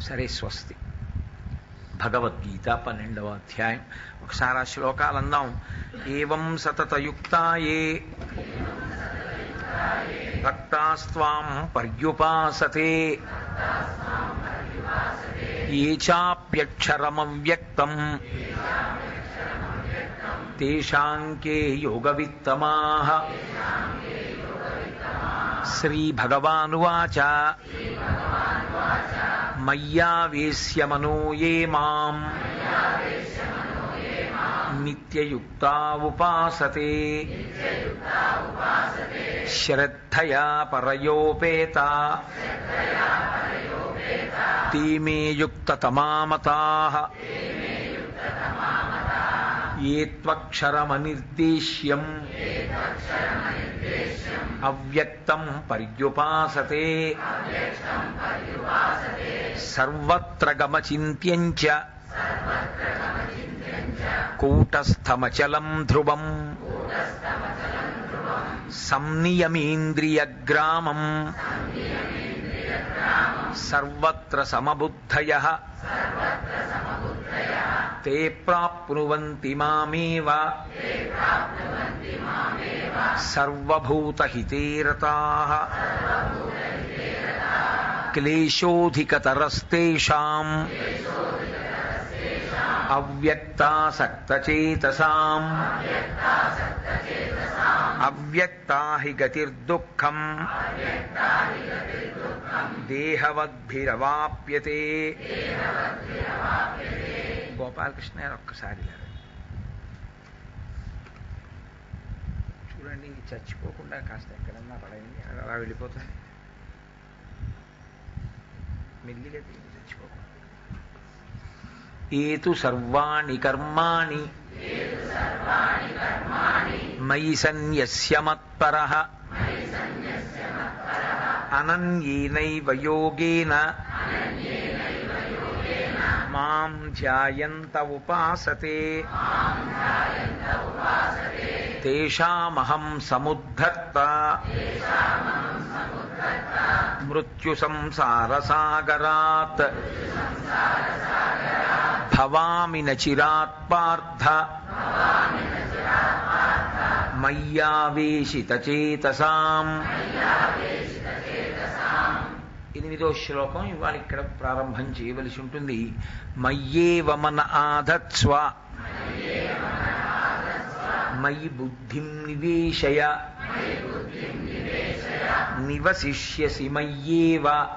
సరే స్వస్తి భగవద్గీత పన్నెండవ అధ్యాయం ఒకసారి ఆ శ్లోకాలు అందాం ఏవం సతతయుక్తాయే భక్తాస్త్వాం పర్యుపాసతే ఏ చాప్యక్షరమవ్యక్తం తేషాంకే యోగవిత్తమాః శ్రీభగవానువాచ మయ్యావేశ్యమనో ఏ మాం. నిత్యయుక్తా ఉపాసతే. శ్రద్ధయా పరయోపేత. తీమే मे ఏత్వక్షరమనిర్దేశ్యం. అవ్యక్తం పర్యుపాసతే. సర్వత్ర గమచింత్యం కూటస్థమచలం ధ్రువం. సంనియమీంద్రియగ్రామం. సర్వత్ర సమబుద్ధయ. ते प्राप्नुवन्ति मामेव। सर्वभूतहिते रताः क्लेशोऽधिकतरस्तेषाम्। अव्यक्तासक्तचेतसाम्। अव्यक्ता हि गतिर्दुःखम्। देहवद्भिरवाप्यते। గోపాలకృష్ణ గారు ఒక్కసారి లేరు. చూడండి చచ్చిపోకుండా కాస్త ఎక్కడన్నా పడైంది అలా వెళ్ళిపోతుంది మెల్లిగా తిరిగి చచ్చిపోకుండా ఏతు సర్వాణి కర్మాణి మయి సన్యస్య మత్పరః అనన్యేనైవ యోగేన माँ ध्यायन्त उपासते तेषामहं समुद्धत्त मृत्युसंसारसागरात्। भवामि न चिरात् पार्थ। मय्यावेशितचेतसाम्। ఎనిమిదో శ్లోకం ఇవాళ ఇక్కడ ప్రారంభం చేయవలసి ఉంటుంది. మయ్యేవ వమన ఆధత్స్వ. మయి బుద్ధిం నివేశయ. నివసిష్యసి మయ్యేవ.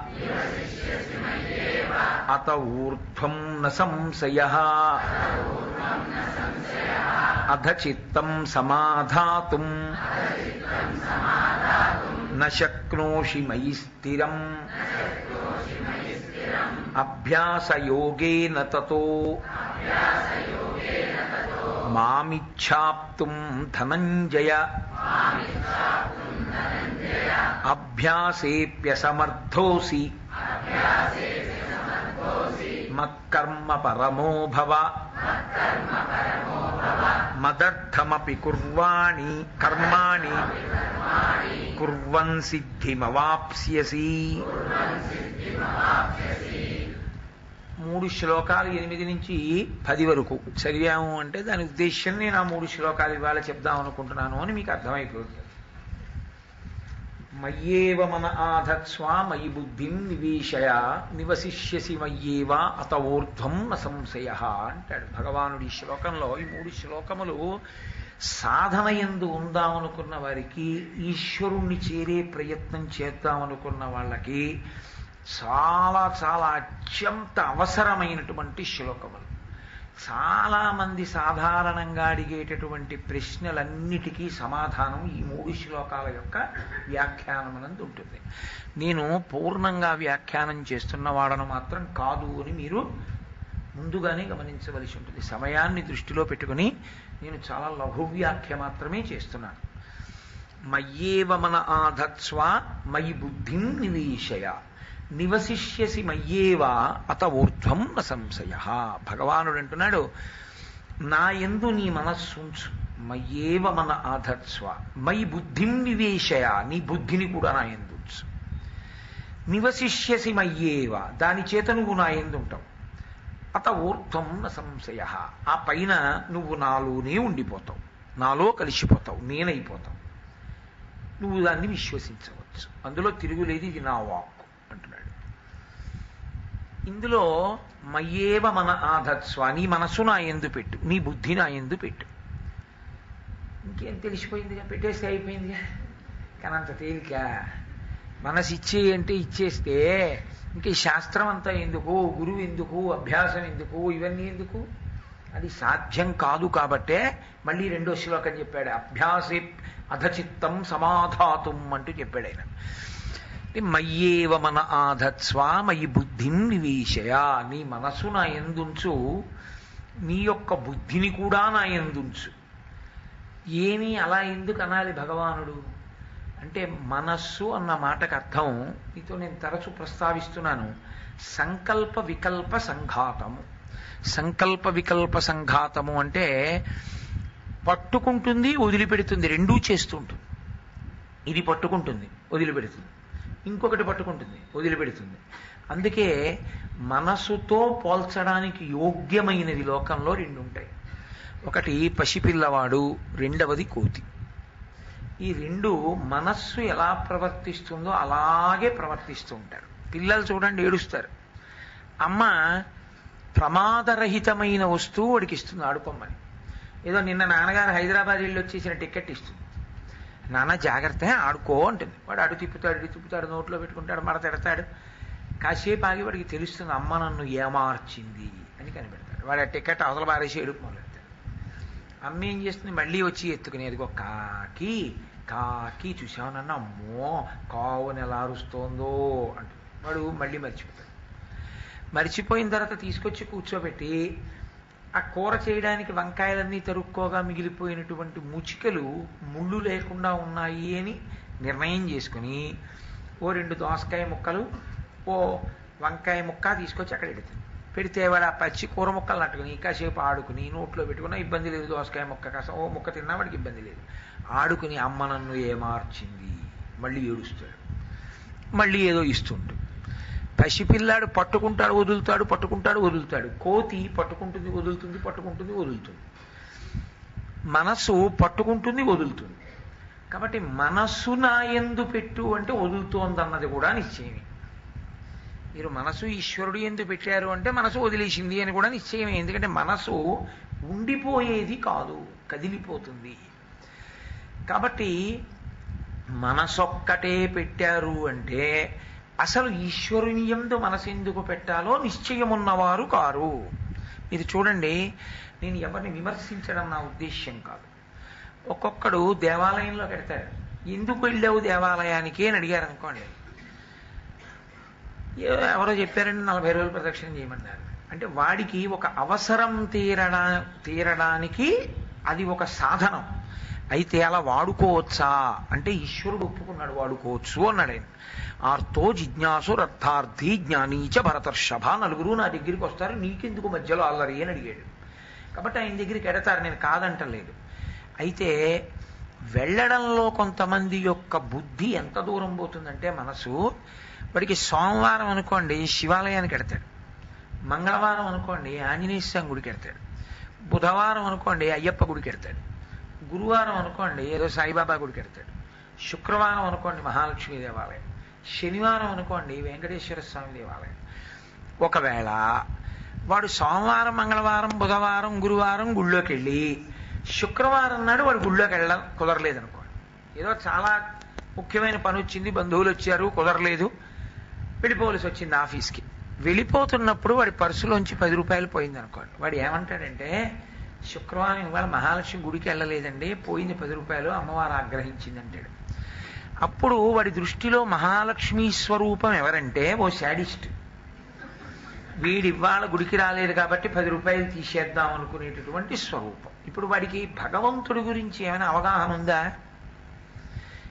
అత ఊర్ధ్వం న సంశయ. అధ చిత్తం సమాధాతుం. न शक्नोषि मयि स्थिरम्। न ततो मामिच्छाप्तुं धनञ्जय। अभ्यासेऽप्यसमर्थोऽसि मत्कर्म परमो भव। మదర్థమపి కుర్వాణి కర్మాణి. కుర్వన్ సిద్ధిమవాప్స్యసి మూడు శ్లోకాలు ఎనిమిది నుంచి పది వరకు. చదివాము అంటే దాని ఉద్దేశం నేను ఆ మూడు శ్లోకాలు ఇవాళ చెప్దాం అనుకుంటున్నాను అని మీకు అర్థమైపోతుంది. మయ్యేవ మన ఆధత్స్వ మయి బుద్ధిం నివేశయ నివసిష్యసి మయ్యేవ అత ఊర్ధ్వం న సంశయ అంటాడు. భగవానుడి ఈ శ్లోకంలో ఈ మూడు శ్లోకములు సాధన ఎందు ఉందామనుకున్న వారికి ఈశ్వరుణ్ణి చేరే ప్రయత్నం చేద్దామనుకున్న వాళ్ళకి చాలా చాలా అత్యంత అవసరమైనటువంటి శ్లోకములు. చాలా మంది సాధారణంగా అడిగేటటువంటి ప్రశ్నలన్నిటికీ సమాధానం ఈ మూడు శ్లోకాల యొక్క వ్యాఖ్యానమనందు ఉంటుంది. నేను పూర్ణంగా వ్యాఖ్యానం చేస్తున్న వాడను మాత్రం కాదు అని మీరు ముందుగానే గమనించవలసి ఉంటుంది. సమయాన్ని దృష్టిలో పెట్టుకుని నేను చాలా లఘు వ్యాఖ్య మాత్రమే చేస్తున్నాను. మయ్యేవ మన ఆధత్స్వ మయి బుద్ధిం నివేశయ. నివసిష్యసి మయ్యేవా అత ఊర్ధ్వం న సంశయ. భగవానుడు అంటున్నాడు నా ఎందు నీ మనస్సుంచు. మయ్యేవ మన ఆధత్స్వ. మై బుద్ధిం నివేశయ. నీ బుద్ధిని కూడా నా ఎందు ఉంచు నివసిష్యసి మయ్యేవ. దాని చేత నువ్వు నా ఎందుంటావు. అత ఊర్ధ్వం న సంశయ. ఆ పైన నువ్వు నాలోనే ఉండిపోతావు. నాలో కలిసిపోతావు. నేనైపోతావు. నువ్వు దాన్ని విశ్వసించవచ్చు. అందులో తిరుగులేదు ఇది నా వాక్ అంటున్నాడు. ఇందులో మయ్యేవ మన ఆధత్స్వ నీ మనస్సు నా ఎందు పెట్టు నీ బుద్ధి నా ఎందు పెట్టు. ఇంకేం తెలిసిపోయిందిగా పెట్టేస్తే అయిపోయిందిగా కానీ అంత తేలిక. మనసు ఇచ్చే అంటే ఇచ్చేస్తే ఇంక ఈ శాస్త్రం అంతా ఎందుకు గురువు ఎందుకు అభ్యాసం ఎందుకు ఇవన్నీ ఎందుకు? అది సాధ్యం కాదు కాబట్టే మళ్ళీ రెండో శ్లోకం చెప్పాడు. అభ్యాసే అధచిత్తం సమాధాతుం అంటూ చెప్పాడు ఆయన. మయ్యేవ మన ఆధత్స్వ మయి బుద్ధిం నివేశయ నీ మనసు నా ఎందుంచు నీ యొక్క బుద్ధిని కూడా నా ఎందుంచు. ఏమి అలా ఎందుకు అనాలి భగవానుడు? అంటే మనస్సు అన్న మాటకు అర్థం మీతో నేను తరచు ప్రస్తావిస్తున్నాను సంకల్ప వికల్ప సంఘాతము. సంకల్ప వికల్ప సంఘాతము అంటే పట్టుకుంటుంది వదిలిపెడుతుంది రెండూ చేస్తుంటుంది. ఇది పట్టుకుంటుంది వదిలిపెడుతుంది. ఇంకొకటి పట్టుకుంటుంది వదిలిపెడుతుంది. అందుకే మనసుతో పోల్చడానికి యోగ్యమైనది లోకంలో రెండు ఉంటాయి ఒకటి పసిపిల్లవాడు రెండవది కోతి. ఈ రెండు మనస్సు ఎలా ప్రవర్తిస్తుందో అలాగే ప్రవర్తిస్తూ ఉంటారు. పిల్లలు చూడండి ఏడుస్తారు. అమ్మ ప్రమాదరహితమైన వస్తువు వాడికి ఇస్తుంది ఆడుకోమని. ఏదో నిన్న నాన్నగారు హైదరాబాద్ వెళ్ళి వచ్చేసిన టికెట్ ఇస్తుంది. నాన్న జాగ్రత్త ఆడుకో అంటుంది. వాడు అడు తిప్పుతాడు ఇటు తిప్పుతాడు నోట్లో పెట్టుకుంటాడు మడ తిడతాడు. కాసేపు ఆగి వాడికి తెలుస్తుంది అమ్మ నన్ను ఏమార్చింది అని కనిపెడతాడు. వాడు ఆ టికెట్ అవతల బారేసి ఎడుపు మొదలెడతాడు. అమ్మ ఏం చేస్తుంది? మళ్ళీ వచ్చి ఎత్తుకునేది ఒక కాకి కాకి చూసావునన్న అమ్మో కావుని ఎలా అరుస్తోందో అంటుంది. వాడు మళ్ళీ మర్చిపోతాడు. మర్చిపోయిన తర్వాత తీసుకొచ్చి కూర్చోబెట్టి ఆ కూర చేయడానికి వంకాయలన్నీ తరుక్కోగా మిగిలిపోయినటువంటి ముచికలు ముళ్ళు లేకుండా ఉన్నాయి అని నిర్ణయం చేసుకుని ఓ రెండు దోసకాయ ముక్కలు ఓ వంకాయ ముక్క తీసుకొచ్చి అక్కడ పెడతాను పెడితే వాడు ఆ పచ్చి కూర ముక్కలు నట్టుకుని కాసేపు ఆడుకుని నోట్లో పెట్టుకున్నా ఇబ్బంది లేదు దోసకాయ ముక్క కాసం ఓ ముక్క తిన్నా వాడికి ఇబ్బంది లేదు. ఆడుకుని అమ్మ నన్ను ఏమార్చింది? మళ్ళీ ఏడుస్తాడు. మళ్ళీ ఏదో ఇస్తుంటు పసిపిల్లాడు పట్టుకుంటాడు వదులుతాడు పట్టుకుంటాడు వదులుతాడు. కోతి పట్టుకుంటుంది వదులుతుంది పట్టుకుంటుంది వదులుతుంది. మనస్సు పట్టుకుంటుంది వదులుతుంది. కాబట్టి మనస్సు నా ఎందు పెట్టు అంటే వదులుతోందన్నది కూడా నిశ్చయమే. మీరు మనసు ఈశ్వరుడు ఎందు పెట్టారు అంటే మనసు వదిలేసింది అని కూడా నిశ్చయమే. ఎందుకంటే మనసు ఉండిపోయేది కాదు కదిలిపోతుంది. కాబట్టి మనసొక్కటే పెట్టారు అంటే అసలు ఈశ్వరుని ఎందు మనసు ఎందుకు పెట్టాలో నిశ్చయమున్నవారు కారు. ఇది చూడండి నేను ఎవరిని విమర్శించడం నా ఉద్దేశ్యం కాదు. ఒక్కొక్కడు దేవాలయంలో పెడతాడు. ఎందుకు వెళ్ళావు దేవాలయానికి అని అడిగారు అనుకోండి. ఎవరో చెప్పారండి నలభై రోజులు ప్రదక్షిణ చేయమన్నారు. అంటే వాడికి ఒక అవసరం తీరడా తీరడానికి అది ఒక సాధనం. అయితే అలా వాడుకోవచ్చా? అంటే ఈశ్వరుడు ఒప్పుకున్నాడు వాడుకోవచ్చు అన్నాడు ఆయన. ఆర్తో జిజ్ఞాసు రర్థార్థి జ్ఞానీచ భరతర్షభ నలుగురు నా దగ్గరికి వస్తారు నీకెందుకు మధ్యలో అల్లరి అని అడిగాడు. కాబట్టి ఆయన దగ్గరికి ఎడతారు నేను కాదంటలేదు. అయితే వెళ్ళడంలో కొంతమంది యొక్క బుద్ధి ఎంత దూరం పోతుందంటే మనసు. వాడికి సోమవారం అనుకోండి శివాలయానికి ఎడతాడు. మంగళవారం అనుకోండి ఆంజనేయ స్వామి గుడికి ఎడతాడు. బుధవారం అనుకోండి అయ్యప్ప గుడికి ఎడతాడు. గురువారం అనుకోండి ఏదో సాయిబాబా గుడికి వెడతాడు శుక్రవారం అనుకోండి మహాలక్ష్మి దేవాలయం. శనివారం అనుకోండి వెంకటేశ్వర స్వామి దేవాలయం. ఒకవేళ వాడు సోమవారం మంగళవారం బుధవారం గురువారం గుళ్ళోకి వెళ్ళి శుక్రవారం నాడు వాడు గుళ్ళోకి వెళ్ళడం కుదరలేదనుకోండి ఏదో చాలా ముఖ్యమైన పని వచ్చింది బంధువులు వచ్చారు కుదరలేదు వెళ్ళిపోవలసి వచ్చింది ఆఫీస్కి. వెళ్ళిపోతున్నప్పుడు వాడి పర్సులోంచి పది రూపాయలు పోయింది అనుకోండి వాడు ఏమంటాడంటే శుక్రవారం ఇవాళ మహాలక్ష్మి గుడికి వెళ్ళలేదండి. పోయింది పది రూపాయలు అమ్మవారు ఆగ్రహించింది అంటాడు అప్పుడు వాడి దృష్టిలో మహాలక్ష్మి స్వరూపం ఎవరంటే ఓ శాడిస్ట్. వీడి ఇవాళ గుడికి రాలేదు కాబట్టి పది రూపాయలు తీసేద్దాం అనుకునేటటువంటి స్వరూపం. ఇప్పుడు వాడికి భగవంతుడి గురించి ఏమైనా అవగాహన ఉందా?